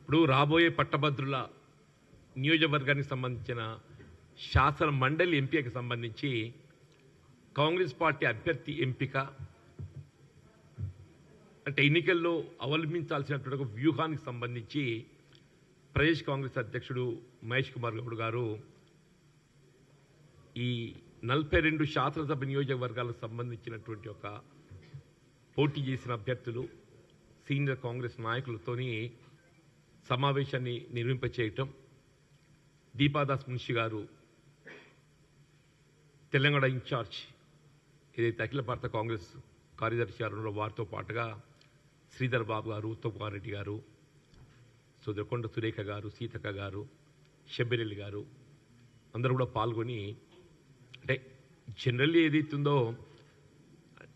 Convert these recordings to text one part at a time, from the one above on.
ఇప్పుడు రాబోయే పట్టభద్రుల నియోజకవర్గానికి సంబంధించిన శాసన మండలి ఎంపికకి సంబంధించి కాంగ్రెస్ పార్టీ అభ్యర్థి ఎంపిక అంటే ఎన్నికల్లో అవలంబించాల్సినటువంటి ఒక వ్యూహానికి సంబంధించి ప్రదేశ్ కాంగ్రెస్ అధ్యక్షుడు మహేష్ కుమార్ గౌడ్ గారు ఈ నలభై రెండు శాసనసభ నియోజకవర్గాలకు సంబంధించినటువంటి ఒక పోటీ చేసిన అభ్యర్థులు సీనియర్ కాంగ్రెస్ నాయకులతోని సమావేశాన్ని నిర్మింపచేయటం దీపాదాస్ మున్షి గారు తెలంగాణ ఇన్ఛార్జ్ ఏదైతే అఖిల భారత కాంగ్రెస్ కార్యదర్శి గారు వారితో పాటుగా శ్రీధర్ బాబు గారు ఉత్తమ్ కుమార్ రెడ్డి గారు సుదరకొండ సురేఖ గారు సీతక్క గారు షబ్బిరెల్లి గారు అందరూ కూడా పాల్గొని అంటే జనరల్లీ ఏదైతుందో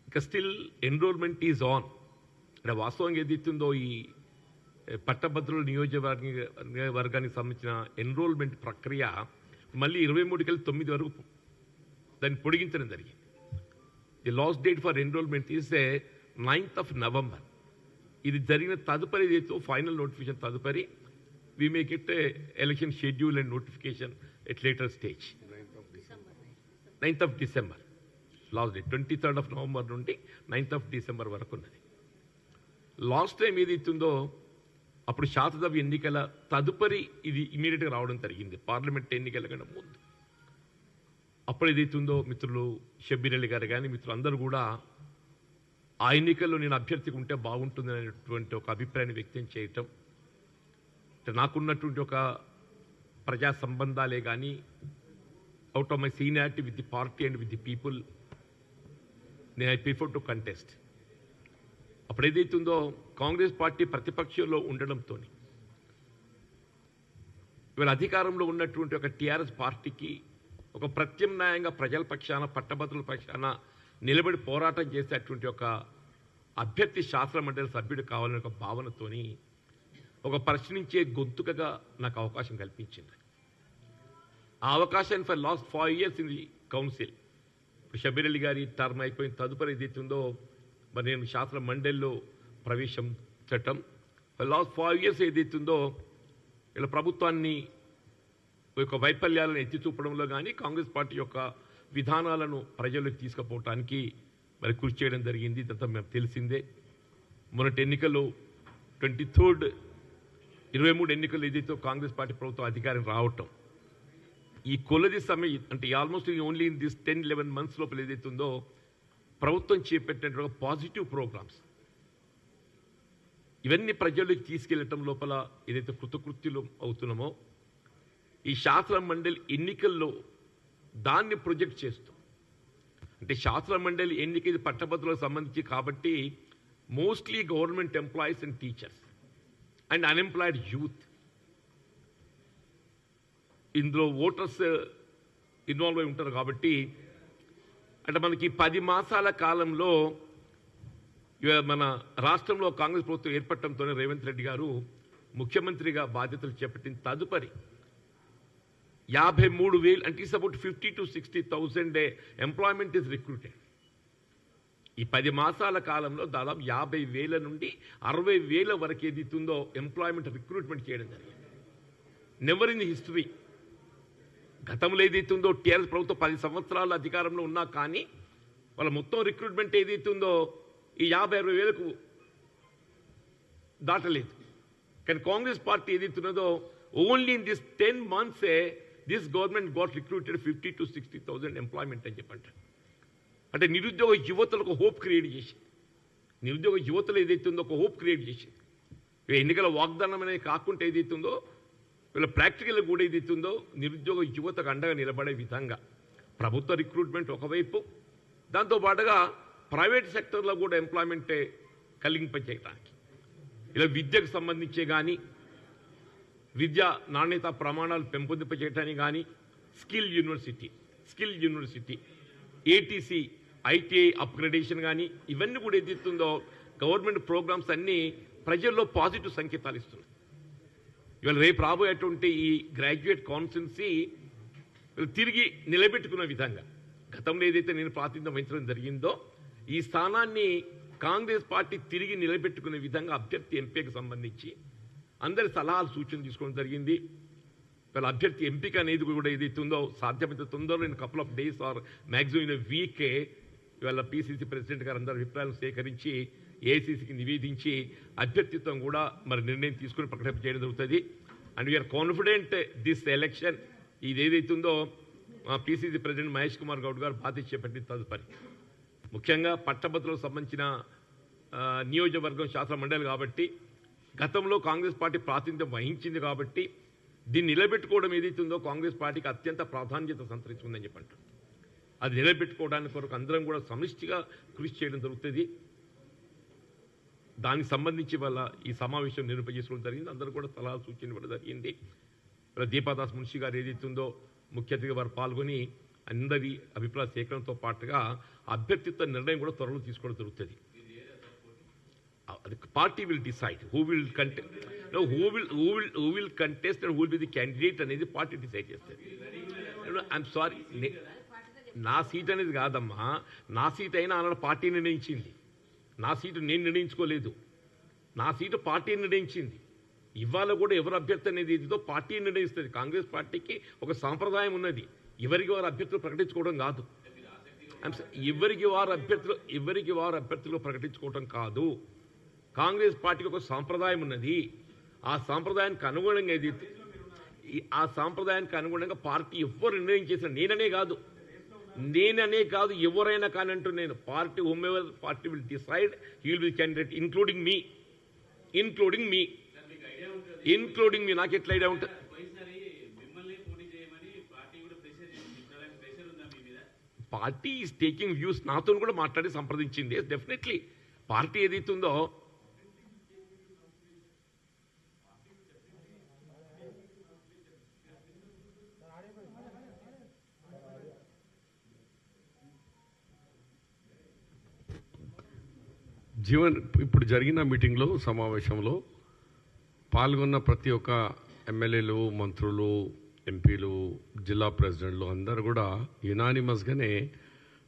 ఇక స్టిల్ ఎన్రోల్మెంట్ ఈజ్ ఆన్ అంటే వాస్తవంగా ఏదైతుందో ఈ పట్టభద్రుల నియోజకవర్గ వర్గానికి సంబంధించిన ఎన్రోల్మెంట్ ప్రక్రియ మళ్ళీ ఇరవై మూడుకెళ్ళి తొమ్మిది వరకు దాన్ని పొడిగించడం జరిగింది. The last date for enrollment is a ninth of November ఇది జరిగిన తదుపరి ఏదైతే ఫైనల్ నోటిఫికేషన్ తదుపరి. We make it election schedule and notification at later stage ninth of December last day twenty third of November నుండి ninth of December వరకు ఉన్నది. Last time ఏదైతుందో అప్పుడు శాసనసభ ఎన్నికల తదుపరి ఇది ఇమీడియట్గా రావడం జరిగింది. పార్లమెంట్ ఎన్నికల కన్నా ముందు. అప్పుడు ఏదైతుందో మిత్రులు షబ్బీర్ అలీ గారు కానీ మిత్రులు అందరూ కూడా ఆ ఎన్నికల్లో నేను అభ్యర్థికి ఉంటే బాగుంటుంది అనేటువంటి ఒక అభిప్రాయాన్ని వ్యక్తం చేయటం నాకున్నటువంటి ఒక ప్రజా సంబంధాలే కానీ out of my seniority with the party and with the people నేను ఐ ప్రిఫర్ టు కంటెస్ట్. అప్పుడు ఏదైతుందో కాంగ్రెస్ పార్టీ ప్రతిపక్షంలో ఉండడంతో ఇవాళ అధికారంలో ఉన్నటువంటి ఒక టీఆర్ఎస్ పార్టీకి ఒక ప్రత్యామ్నాయంగా ప్రజల పక్షాన పట్టభద్రుల పక్షాన నిలబడి పోరాటం చేసేటువంటి ఒక అభ్యర్థి శాస్త్ర మండలి సభ్యుడు కావాలనే ఒక భావనతోని ఒక ప్రశ్నించే గొంతుకగా నాకు అవకాశం కల్పించింది. ఆ అవకాశాన్ని for last five years in the council ఇప్పుడు షబీర్ అలీ గారి టర్మ్ అయిపోయిన తదుపరి ఏదైతుందో మరి నేను శాస్త్ర మండలిలో ప్రవేశం చట్టం. లాస్ట్ ఫైవ్ ఇయర్స్ ఏదైతుందో ఇలా ప్రభుత్వాన్ని యొక్క వైఫల్యాలను ఎత్తి చూపడంలో కానీ కాంగ్రెస్ పార్టీ యొక్క విధానాలను ప్రజలకు తీసుకుపోవటానికి మరి కృషి చేయడం జరిగింది. ఇదంతా మేము తెలిసిందే. మొన్నటి ఎన్నికల్లో ట్వంటీ థర్డ్ ఇరవై మూడు ఎన్నికలు ఏదైతే కాంగ్రెస్ పార్టీ ప్రభుత్వం అధికారం రావటం ఈ కొలది సమయం అంటే almost only in this ten eleven months లోపల ఏదైతే ఉందో ప్రభుత్వం చేపట్టినటువంటి పాజిటివ్ ప్రోగ్రామ్స్ ఇవన్నీ ప్రజలకు తీసుకెళ్ళటం లోపల ఏదైతే కృతకృత్యులు అవుతున్నామో ఈ శాస్త్ర మండలి ఎన్నికల్లో దాన్ని ప్రొజెక్ట్ చేస్తూ. అంటే శాస్త్ర మండలి ఎన్నిక ఇది పట్టభద్రులకు సంబంధించి కాబట్టి mostly government employees and teachers and unemployed youth. ఇందులో ఓటర్స్ ఇన్వాల్వ్ అయి ఉంటారు కాబట్టి అంటే మనకి పది మాసాల కాలంలో మన రాష్ట్రంలో కాంగ్రెస్ ప్రభుత్వం ఏర్పడటంతోనే రేవంత్ రెడ్డి గారు ముఖ్యమంత్రిగా బాధ్యతలు చేపట్టిన తదుపరి యాభై మూడు వేలు అంటే it's about fifty to sixty thousand employment is recruited. ఈ పది మాసాల కాలంలో దాదాపు యాభై వేల నుండి అరవై వేల వరకు ఏది ఇస్తుందో ఎంప్లాయ్మెంట్ రిక్రూట్మెంట్ చేయడం జరిగింది. నెవర్ ఇన్ హిస్టరీ గతంలో ఏదైతుందో టీఆర్ఎస్ ప్రభుత్వం పది సంవత్సరాల అధికారంలో ఉన్నా కానీ వాళ్ళ మొత్తం రిక్రూట్మెంట్ ఏదైతుందో ఈ యాభై అరవై వేలకు దాటలేదు. కానీ కాంగ్రెస్ పార్టీ ఏదైతున్నదో only in this ten మంత్సే this government got recruited fifty to sixty thousand employment అని చెప్పంట. అంటే నిరుద్యోగ యువతలకు ఒక హోప్ క్రియేట్ చేసింది. నిరుద్యోగ యువతలు ఏదైతే ఉందో ఒక హోప్ క్రియేట్ చేసింది. ఎన్నికల వాగ్దానం అనేది కాకుండా ఏదైతే ఉందో వీళ్ళ ప్రాక్టికల్ కూడా ఏదైతే ఉందో నిరుద్యోగ యువతకు అండగా నిలబడే విధంగా ప్రభుత్వ రిక్రూట్మెంట్ ఒకవైపు దాంతో పాటుగా ప్రైవేట్ సెక్టర్లో కూడా ఎంప్లాయ్మెంటే కలిగింపచేయడానికి ఇలా విద్యకు సంబంధించే కానీ విద్యా నాణ్యత ప్రమాణాలు పెంపొందింపజేయటానికి కానీ skill university skill university ATC ITI upgradation కానీ ఇవన్నీ కూడా ఏదైతుందో గవర్నమెంట్ ప్రోగ్రామ్స్ అన్నీ ప్రజల్లో పాజిటివ్ సంకేతాలు ఇస్తున్నాయి. ఇవాళ రేపు రాబోయేటువంటి ఈ గ్రాడ్యుయేట్ కాన్ఫరెన్సీ తిరిగి నిలబెట్టుకున్న విధంగా గతంలో ఏదైతే నేను ప్రాతినిధ్యం వహించడం జరిగిందో ఈ స్థానాన్ని కాంగ్రెస్ పార్టీ తిరిగి నిలబెట్టుకునే విధంగా అభ్యర్థి ఎంపీకి సంబంధించి అందరి సలహాలు సూచనలు తీసుకోవడం జరిగింది. వాళ్ళ అభ్యర్థి ఎంపిక అనేది కూడా ఏదైతే ఉందో సాధ్యమైతే తొందరలో in couple of days or maximum in వీకే ఇవాళ పీసీసీ ప్రెసిడెంట్ గారు అందరి అభిప్రాయాలు సేకరించి ఏసీసీకి నివేదించి అభ్యర్థిత్వం కూడా మరి నిర్ణయం తీసుకుని ప్రకటన చేయడం జరుగుతుంది. And we are confident this election ఇది ఏదైతే ఉందో పీసీసీ ప్రెసిడెంట్ మహేష్ కుమార్ గౌడ్ గారు బాధ్యత చేపట్టిన తదుపరి. ముఖ్యంగా పట్టభద్రులకు సంబంధించిన నియోజకవర్గం శాసన మండలి కాబట్టి గతంలో కాంగ్రెస్ పార్టీ ప్రాతినిధ్యం వహించింది కాబట్టి దీన్ని నిలబెట్టుకోవడం ఏదైతుందో కాంగ్రెస్ పార్టీకి అత్యంత ప్రాధాన్యత సంతరించుకుందని చెప్పంటారు. అది నిలబెట్టుకోవడానికి కొరకు అందరం కూడా సమిష్టిగా కృషి చేయడం జరుగుతుంది. దానికి సంబంధించి వల్ల ఈ సమావేశం నిర్వహించుకోవడం జరిగింది. అందరూ కూడా సలహా సూచన ఇవ్వడం జరిగింది. దీపాదాస్ మున్షి గారు ఏదైతుందో ఉందో ముఖ్య అతిథిగా వారు పాల్గొని అందరి అభిప్రాయ సేకరణతో పాటుగా అభ్యర్థిత్వ నిర్ణయం కూడా త్వరలో తీసుకోవడం జరుగుతుంది. అది party will decide who will contest who will who will who will contest and who will be the candidate అనేది పార్టీ డిసైడ్ చేస్తుంది ఐఎమ్ సారీ నా సీట్ అనేది కాదమ్మా. నా సీట్ అయినా అన్న పార్టీ నిర్ణయించింది. నా సీటు నేను నిర్ణయించుకోలేదు. నా సీటు పార్టీ నిర్ణయించింది. ఇవాళ కూడా ఎవరు అభ్యర్థి అనేది ఏదో పార్టీ నిర్ణయిస్తుంది. కాంగ్రెస్ పార్టీకి ఒక సాంప్రదాయం ఉన్నది. ఎవరికి వారు అభ్యర్థులు ప్రకటించుకోవడం కాదు. ఎవరికి వారు అభ్యర్థులు ఎవరికి వారు అభ్యర్థులు ప్రకటించుకోవడం కాదు. కాంగ్రెస్ పార్టీకి ఒక సాంప్రదాయం ఉన్నది. ఆ సాంప్రదాయానికి అనుగుణంగా ఏదైతే ఆ సాంప్రదాయానికి అనుగుణంగా పార్టీ ఎవరు నిర్ణయం చేసిన నేననే కాదు. నేననే కాదు ఎవరైనా కానీ అంటూ నేను party whoever party will decide he will be candidate including me. Including me. Including me. నాకు ఎట్లా ఐడియా ఉంటుంది? Party is is taking views నాతో కూడా మాట్లాడి సంప్రదించింది. డెఫినెట్లీ పార్టీ ఏదైతుందో జీవన్ ఇప్పుడు జరిగిన మీటింగ్లో సమావేశంలో పాల్గొన్న ప్రతి ఒక్క ఎమ్మెల్యేలు మంత్రులు ఎంపీలు జిల్లా ప్రెసిడెంట్లు అందరూ కూడా యునానిమస్గానే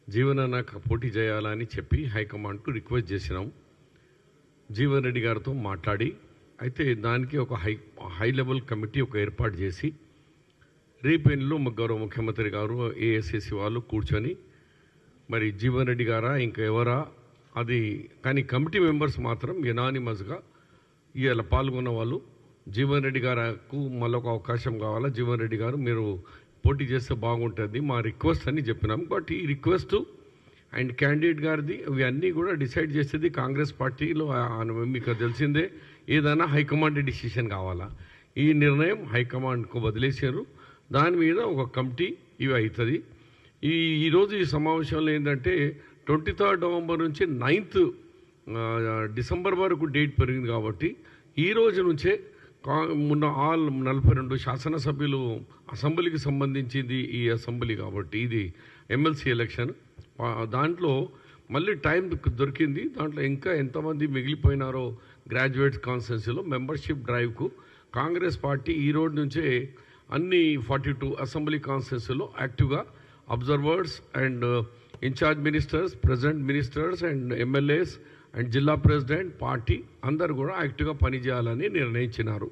జీవన్ అన్న పోటీ చేయాలని చెప్పి హైకమాండ్కు రిక్వెస్ట్ చేసినాం. జీవన్ రెడ్డి గారితో మాట్లాడి అయితే దానికి ఒక హై హై లెవెల్ కమిటీ ఒక ఏర్పాటు చేసి రేపెన్లో గౌరవ ముఖ్యమంత్రి గారు ఏఎస్ఎస్సి వాళ్ళు కూర్చొని మరి జీవన్ రెడ్డి గారా ఇంకా ఎవరా అది కానీ కమిటీ మెంబర్స్ మాత్రం యునానిమస్గా ఇవాళ పాల్గొన్న వాళ్ళు. జీవన్ రెడ్డి గారుకు మళ్ళొక అవకాశం కావాలా? జీవన్ రెడ్డి గారు మీరు పోటీ చేస్తే బాగుంటుంది. మా రిక్వెస్ట్ అని చెప్పినాం. బట్ ఈ రిక్వెస్ట్ అండ్ క్యాండిడేట్ గారిది ఇవన్నీ కూడా డిసైడ్ చేసేది కాంగ్రెస్ పార్టీలో. మీకు తెలిసిందే. ఏదైనా హైకమాండ్ డిసిషన్ కావాలా? ఈ నిర్ణయం హైకమాండ్కు వదిలేశారు. దాని మీద ఒక కమిటీ ఇవి అవుతుంది. ఈ ఈరోజు ఈ సమావేశంలో ఏంటంటే ట్వంటీ థర్డ్ నవంబర్ నుంచి నైన్త్ డిసెంబర్ వరకు డేట్ పెరిగింది కాబట్టి ఈ రోజు నుంచే కా మొన్న ఆల్ నలభై రెండు శాసనసభ్యులు అసెంబ్లీకి సంబంధించింది ఈ అసెంబ్లీ కాబట్టి ఇది ఎమ్మెల్సీ ఎలక్షన్ దాంట్లో మళ్ళీ టైం దొరికింది. దాంట్లో ఇంకా ఎంతమంది మిగిలిపోయినారో గ్రాడ్యుయేట్స్ కాన్స్టిట్యున్సీలో మెంబర్షిప్ డ్రైవ్కు కాంగ్రెస్ పార్టీ ఈ రోజు నుంచే అన్ని ఫార్టీ టూ అసెంబ్లీ కాన్స్టిట్యున్సీలో యాక్టివ్గా observers and incharge ministers president ministers and MLAs and జిల్లా ప్రెసిడెంట్ పార్టీ అందరు కూడా యాక్టివ్గా పనిచేయాలని నిర్ణయించినారు.